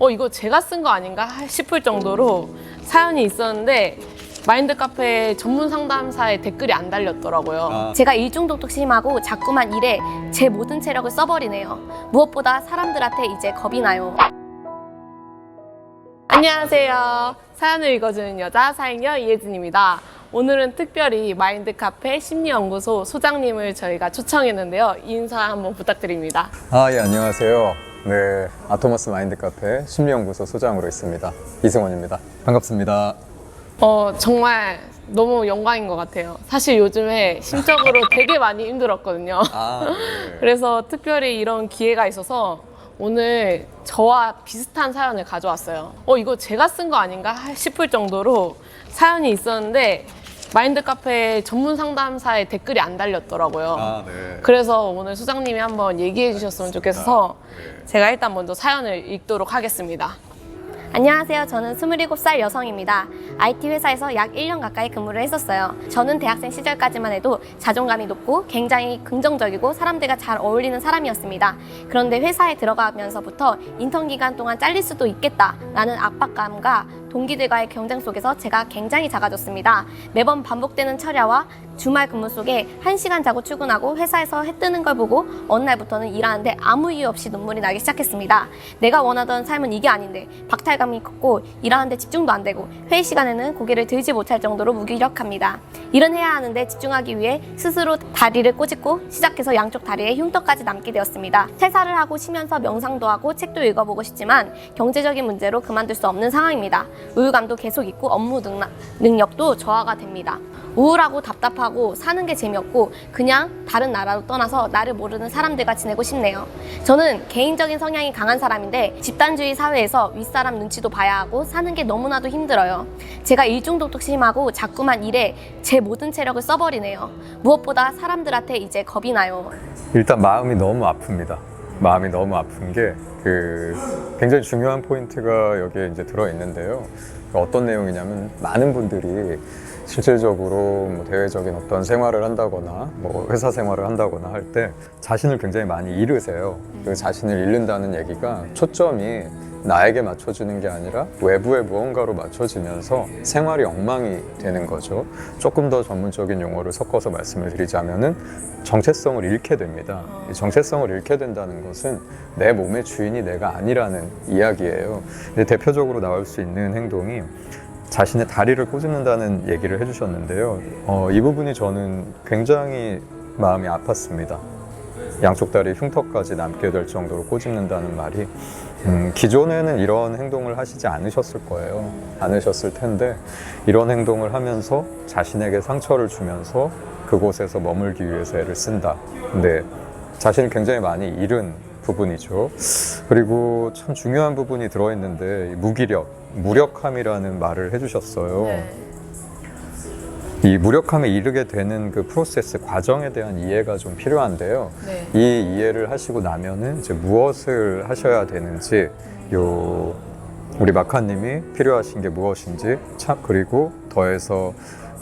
어 이거 제가 쓴 거 아닌가 싶을 정도로 사연이 있었는데 마인드 카페 전문 상담사에 댓글이 안 달렸더라고요. 아, 제가 일중독도 심하고 자꾸만 일에 제 모든 체력을 써버리네요. 무엇보다 사람들한테 이제 겁이 나요. 안녕하세요. 사연을 읽어주는 여자 사행녀 이혜진입니다. 오늘은 특별히 마인드 카페 심리연구소 소장님을 저희가 초청했는데요. 인사 한번 부탁드립니다. 아, 예, 안녕하세요. 네, 아토머스 마인드 카페 심리연구소 소장으로 있습니다. 이승원입니다. 반갑습니다. 어 정말 너무 영광인 것 같아요. 사실 요즘에 심적으로 되게 많이 힘들었거든요. 아, 네. 그래서 특별히 이런 기회가 있어서 오늘 저와 비슷한 사연을 가져왔어요. 어, 이거 제가 쓴 거 아닌가 싶을 정도로 사연이 있었는데 마인드 카페 전문 상담사에 댓글이 안 달렸더라고요. 아, 네. 그래서 오늘 소장님이 한번 얘기해 주셨으면 좋겠어서 제가 일단 먼저 사연을 읽도록 하겠습니다. 안녕하세요. 저는 27살 여성입니다. IT 회사에서 약 1년 가까이 근무를 했었어요. 저는 대학생 시절까지만 해도 자존감이 높고 굉장히 긍정적이고 사람들과 잘 어울리는 사람이었습니다. 그런데 회사에 들어가면서부터 인턴 기간 동안 잘릴 수도 있겠다라는 압박감과 동기들과의 경쟁 속에서 제가 굉장히 작아졌습니다. 매번 반복되는 철야와 주말 근무 속에 1시간 자고 출근하고 회사에서 해 뜨는 걸 보고 어느 날부터는 일하는데 아무 이유 없이 눈물이 나기 시작했습니다. 내가 원하던 삶은 이게 아닌데 박탈감이 컸고 일하는데 집중도 안 되고 회의 시간에는 고개를 들지 못할 정도로 무기력합니다. 일은 해야 하는데 집중하기 위해 스스로 다리를 꼬집고 시작해서 양쪽 다리에 흉터까지 남게 되었습니다. 퇴사를 하고 쉬면서 명상도 하고 책도 읽어보고 싶지만 경제적인 문제로 그만둘 수 없는 상황입니다. 우울감도 계속 있고 업무 능력, 능력도 저하가 됩니다. 우울하고 답답하고 사는 게 재미없고 그냥 다른 나라로 떠나서 나를 모르는 사람들과 지내고 싶네요. 저는 개인적인 성향이 강한 사람인데 집단주의 사회에서 윗사람 눈치도 봐야 하고 사는 게 너무나도 힘들어요. 제가 일중독도 심하고 자꾸만 일에 제 모든 체력을 써버리네요. 무엇보다 사람들한테 이제 겁이 나요. 일단 마음이 너무 아픕니다. 마음이 너무 아픈 게 그 굉장히 중요한 포인트가 여기에 이제 들어 있는데요. 어떤 내용이냐면 많은 분들이 실질적으로 뭐 대외적인 어떤 생활을 한다거나 뭐 회사 생활을 한다거나 할 때 자신을 굉장히 많이 잃으세요. 그 자신을 잃는다는 얘기가 초점이 나에게 맞춰지는 게 아니라 외부의 무언가로 맞춰지면서 생활이 엉망이 되는 거죠. 조금 더 전문적인 용어를 섞어서 말씀을 드리자면은 정체성을 잃게 됩니다. 이 정체성을 잃게 된다는 것은 내 몸의 주인이 내가 아니라는 이야기예요. 대표적으로 나올 수 있는 행동이 자신의 다리를 꼬집는다는 얘기를 해주셨는데요. 어, 이 부분이 저는 굉장히 마음이 아팠습니다. 양쪽 다리 흉터까지 남게 될 정도로 꼬집는다는 말이 음, 기존에는 이런 행동을 하시지 않으셨을 거예요. 않으셨을 텐데 이런 행동을 하면서 자신에게 상처를 주면서 그곳에서 머물기 위해서 애를 쓴다. 근데 자신을 굉장히 많이 잃은 부분이죠. 그리고 참 중요한 부분이 들어있는데 이 무기력, 무력함이라는 말을 해주셨어요. 이 무력함에 이르게 되는 그 프로세스 과정에 대한 이해가 좀 필요한데요. 네. 이 이해를 하시고 나면은 이제 무엇을 하셔야 되는지 요 우리 마카님이 필요하신 게 무엇인지 참 그리고 더해서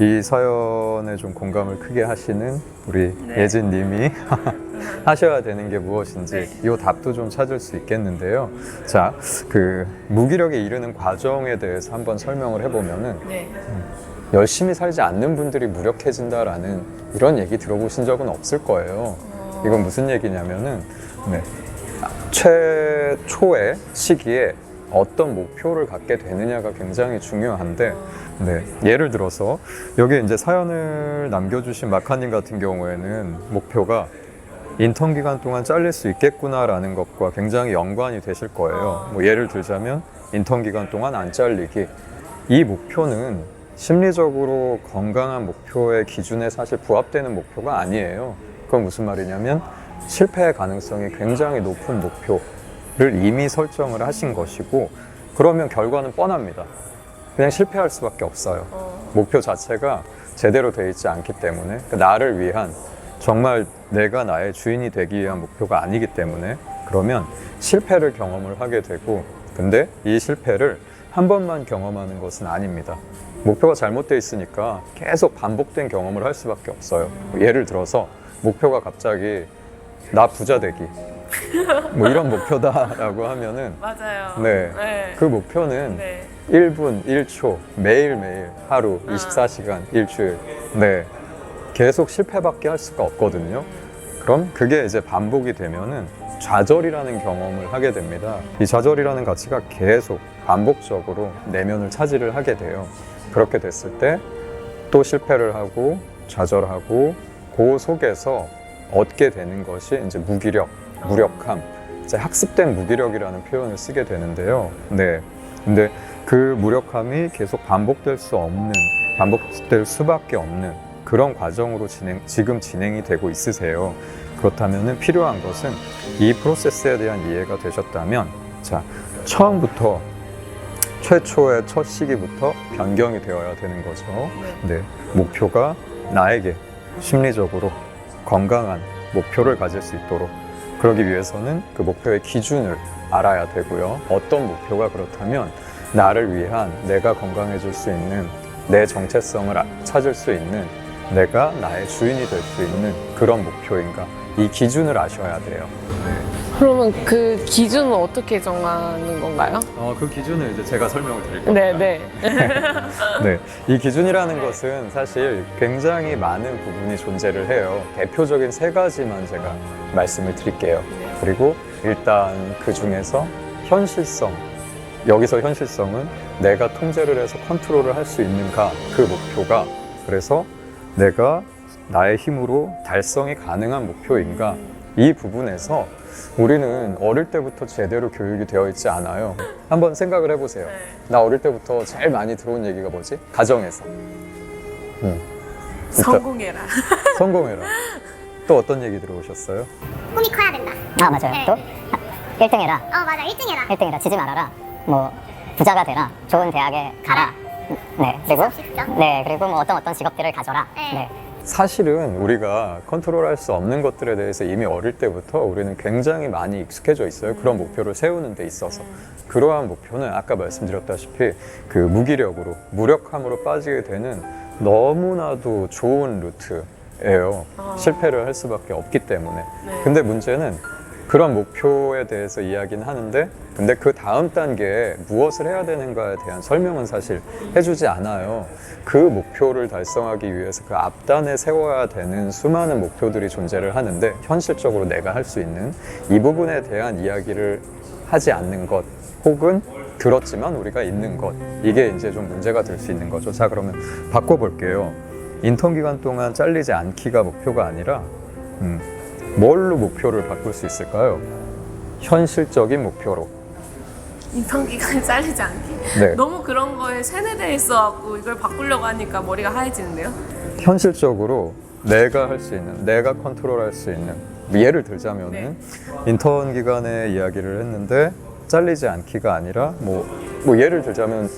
이 사연에 좀 공감을 크게 하시는 우리 예진님이 하셔야 되는 게 무엇인지 이 답도 좀 찾을 수 있겠는데요. 자, 그 무기력에 이르는 과정에 대해서 한번 설명을 해보면은 네. 열심히 살지 않는 분들이 무력해진다라는 이런 얘기 들어보신 적은 없을 거예요. 이건 무슨 얘기냐면은 네. 최초의 시기에 어떤 목표를 갖게 되느냐가 굉장히 중요한데 네. 예를 들어서 여기 이제 사연을 남겨주신 마카님 같은 경우에는 목표가 인턴 기간 동안 잘릴 수 있겠구나라는 것과 굉장히 연관이 되실 거예요. 뭐 예를 들자면 인턴 기간 동안 안 잘리기. 이 목표는 심리적으로 건강한 목표의 기준에 사실 부합되는 목표가 아니에요. 그건 무슨 말이냐면 실패의 가능성이 굉장히 높은 목표를 이미 설정을 하신 것이고 그러면 결과는 뻔합니다. 그냥 실패할 수밖에 없어요. 목표 자체가 제대로 돼 있지 않기 때문에 그 나를 위한 정말 내가 나의 주인이 되기 위한 목표가 아니기 때문에 그러면 실패를 경험을 하게 되고 근데 이 실패를 한 번만 경험하는 것은 아닙니다. 목표가 잘못되어 있으니까 계속 반복된 경험을 할 수밖에 없어요. 예를 들어서 목표가 갑자기 나 부자 되기 뭐 이런 목표다라고 하면은 맞아요. 네. 네. 그 목표는 네. 1분 1초 매일매일 하루 아. 24시간 일주일 네 계속 실패밖에 할 수가 없거든요 그럼 그게 이제 반복이 되면은 좌절이라는 경험을 하게 됩니다 이 좌절이라는 가치가 계속 반복적으로 내면을 차지를 하게 돼요 그렇게 됐을 때 또 실패를 하고 좌절하고 그 속에서 얻게 되는 것이 이제 무기력, 무력함, 이제 학습된 무기력이라는 표현을 쓰게 되는데요. 네. 근데 그 무력함이 계속 반복될 수 없는, 반복될 수밖에 없는 그런 과정으로 진행, 지금 진행이 되고 있으세요. 그렇다면 필요한 것은 이 프로세스에 대한 이해가 되셨다면, 자, 처음부터 최초의 첫 시기부터 변경이 되어야 되는 거죠. 네. 목표가 나에게 심리적으로 건강한 목표를 가질 수 있도록 그러기 위해서는 그 목표의 기준을 알아야 되고요. 어떤 목표가 그렇다면 나를 위한 내가 건강해질 수 있는 내 정체성을 아- 찾을 수 있는 내가 나의 주인이 될 수 있는 그런 목표인가 이 기준을 아셔야 돼요. 그러면 그 기준은 어떻게 정하는 건가요? 어, 그 기준을 이제 제가 설명을 드릴게요. 네, 네. 네, 이 기준이라는 것은 사실 굉장히 많은 부분이 존재를 해요. 대표적인 세 가지만 제가 말씀을 드릴게요. 그리고 일단 그 중에서 현실성. 여기서 현실성은 내가 통제를 해서 컨트롤을 할 수 있는가 그 목표가 그래서 내가 나의 힘으로 달성이 가능한 목표인가 이 부분에서 우리는 어릴 때부터 제대로 교육이 되어 있지 않아요. 한번 생각을 해보세요. 나 어릴 때부터 제일 많이 들어온 얘기가 뭐지? 가정에서. 응. 일단 성공해라. 성공해라. 또 어떤 얘기 들어오셨어요? 꿈이 커야 된다. 아 맞아요. 네. 또 1등 해라. 어 맞아 1등 해라. 1등 해라. 지지 말아라. 뭐 부자가 되라. 좋은 대학에 가라. 네. 그리고? 네. 그리고 뭐 어떤 어떤 직업들을 가져라. 네. 네. 사실은 우리가 컨트롤할 수 없는 것들에 대해서 이미 어릴 때부터 우리는 굉장히 많이 익숙해져 있어요. 그런 목표를 세우는 데 있어서. 그러한 목표는 아까 말씀드렸다시피 그 무기력으로, 무력함으로 빠지게 되는 너무나도 좋은 루트예요. 실패를 할 수밖에 없기 때문에. 근데 문제는 그런 목표에 대해서 이야기는 하는데 근데 그 다음 단계에 무엇을 해야 되는가에 대한 설명은 사실 해주지 않아요. 그 목표를 달성하기 위해서 그 앞단에 세워야 되는 수많은 목표들이 존재를 하는데 현실적으로 내가 할 수 있는 이 부분에 대한 이야기를 하지 않는 것 혹은 들었지만 우리가 있는 것 이게 이제 좀 문제가 될 수 있는 거죠. 자 그러면 바꿔볼게요. 인턴 기간 동안 잘리지 않기가 목표가 아니라 음, 뭘로 목표를 바꿀 수 있을까요? 현실적인 목표로. 인턴 기간이 잘리지 않게. 네. 너무 그런 거에 세뇌돼 있어갖고 이걸 바꾸려고 하니까 머리가 하얘지는데요? 현실적으로 내가 할 수 있는, 내가 컨트롤할 수 있는. 뭐 예를 들자면은 네. 인턴 기간에 이야기를 했는데 잘리지 않기가 아니라 뭐, 뭐 예를 들자면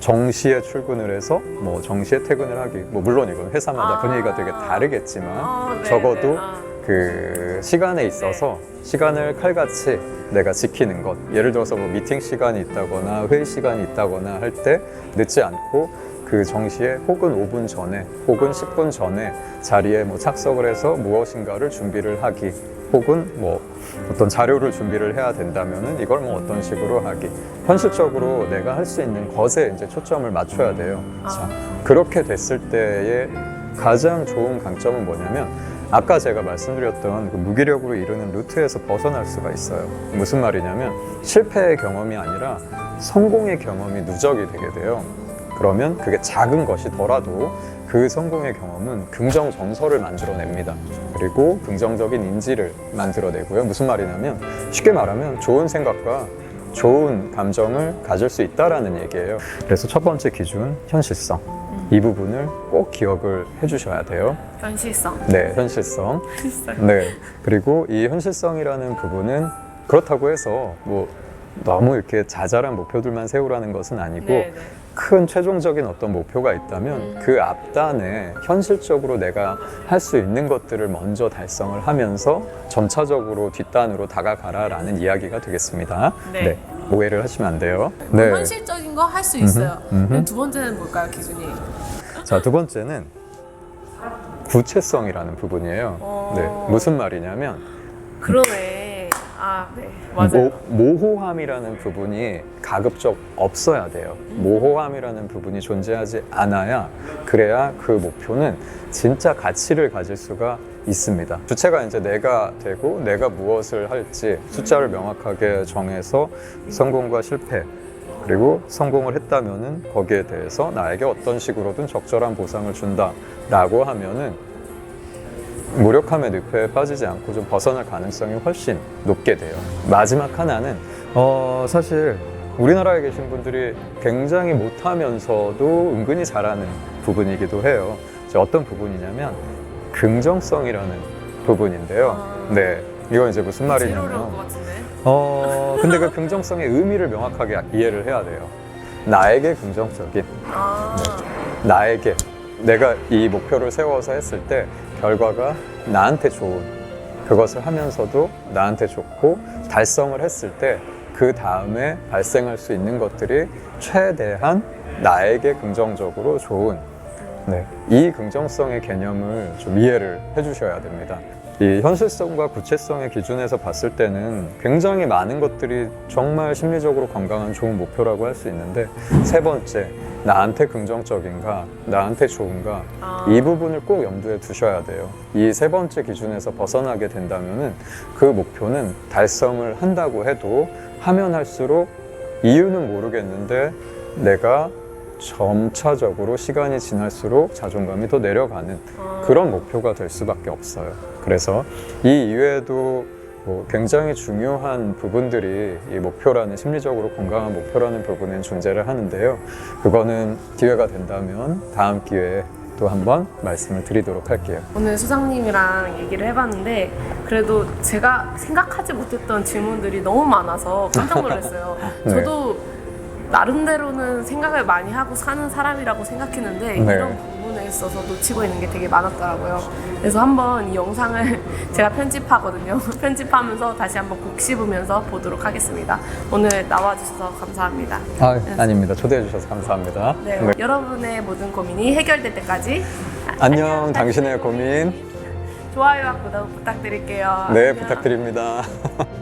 정시에 출근을 해서 뭐 정시에 퇴근을 하기. 뭐 물론 이건 회사마다 아. 분위기가 되게 다르겠지만 아, 네, 적어도 네. 아. 그 시간에 있어서 시간을 칼같이 내가 지키는 것. 예를 들어서 뭐 미팅 시간이 있다거나 회의 시간이 있다거나 할 때 늦지 않고 그 정시에 혹은 5분 전에 혹은 10분 전에 자리에 뭐 착석을 해서 무엇인가를 준비를 하기 혹은 뭐 어떤 자료를 준비를 해야 된다면은 이걸 뭐 어떤 식으로 하기 현실적으로 내가 할 수 있는 것에 이제 초점을 맞춰야 돼요. 자, 그렇게 됐을 때의 가장 좋은 강점은 뭐냐면 아까 제가 말씀드렸던 그 무기력으로 이루는 루트에서 벗어날 수가 있어요. 무슨 말이냐면 실패의 경험이 아니라 성공의 경험이 누적이 되게 돼요. 그러면 그게 작은 것이더라도 그 성공의 경험은 긍정 정서를 만들어냅니다. 그리고 긍정적인 인지를 만들어내고요. 무슨 말이냐면 쉽게 말하면 좋은 생각과 좋은 감정을 가질 수 있다라는 얘기예요. 그래서 첫 번째 기준 현실성. 이 부분을 꼭 기억을 해주셔야 돼요. 현실성. 네, 현실성. 네. 그리고 이 현실성이라는 부분은 그렇다고 해서 뭐 너무 이렇게 자잘한 목표들만 세우라는 것은 아니고 네, 네. 큰 최종적인 어떤 목표가 있다면 그 앞단에 현실적으로 내가 할 수 있는 것들을 먼저 달성을 하면서 점차적으로 뒷단으로 다가가라라는 이야기가 되겠습니다. 네. 오해를 하시면 안 돼요. 네. 현실적인 거 할 수 있어요. 음흠. 그럼 두 번째는 뭘까요, 기준이? 자, 두 번째는 구체성이라는 부분이에요. 어. 네. 무슨 말이냐면 그러네. 아, 아, 네. 맞아요. 모, 모호함이라는 부분이 가급적 없어야 돼요. 모호함이라는 부분이 존재하지 않아야 그래야 그 목표는 진짜 가치를 가질 수가 있습니다. 주체가 이제 내가 되고 내가 무엇을 할지 숫자를 명확하게 정해서 성공과 실패 그리고 성공을 했다면은 거기에 대해서 나에게 어떤 식으로든 적절한 보상을 준다라고 하면은 무력함의 늪에 빠지지 않고 좀 벗어날 가능성이 훨씬 높게 돼요. 마지막 하나는 어 사실 우리나라에 계신 분들이 굉장히 못하면서도 은근히 잘하는 부분이기도 해요. 어떤 부분이냐면 긍정성이라는 부분인데요. 네, 이건 이제 무슨 말이냐면. 어 근데 그 긍정성의 의미를 명확하게 이해를 해야 돼요. 나에게 긍정적인 아, 나에게 내가 이 목표를 세워서 했을 때 결과가 나한테 좋은 그것을 하면서도 나한테 좋고 달성을 했을 때 그 다음에 발생할 수 있는 것들이 최대한 나에게 긍정적으로 좋은 네, 이 긍정성의 개념을 좀 이해를 해주셔야 됩니다. 이 현실성과 구체성의 기준에서 봤을 때는 굉장히 많은 것들이 정말 심리적으로 건강한 좋은 목표라고 할 수 있는데 세 번째 나한테 긍정적인가 나한테 좋은가 아. 이 부분을 꼭 염두에 두셔야 돼요. 이 세 번째 기준에서 벗어나게 된다면 은 그 목표는 달성을 한다고 해도 하면 할수록 이유는 모르겠는데 내가 점차적으로 시간이 지날수록 자존감이 더 내려가는 그런 목표가 될 수밖에 없어요. 그래서 이 이외에도 뭐 굉장히 중요한 부분들이 이 목표라는 심리적으로 건강한 목표라는 부분엔 존재를 하는데요. 그거는 기회가 된다면 다음 기회에 또 한번 말씀을 드리도록 할게요. 오늘 수장님이랑 얘기를 해봤는데 그래도 제가 생각하지 못했던 질문들이 너무 많아서 깜짝 놀랐어요. 네. 저도 나름대로는 생각을 많이 하고 사는 사람이라고 생각했는데 네. 이런 부분에 있어서 놓치고 있는 게 되게 많았더라고요. 그래서 한번 이 영상을 제가 편집하거든요. 편집하면서 다시 한번 곡 씹으면서 보도록 하겠습니다. 오늘 나와주셔서 감사합니다. 아, 아닙니다. 초대해 주셔서 감사합니다. 네, 네. 여러분의 모든 고민이 해결될 때까지 안녕, 당신의 고민. 좋아요와 구독 부탁드릴게요. 네, 안녕. 부탁드립니다.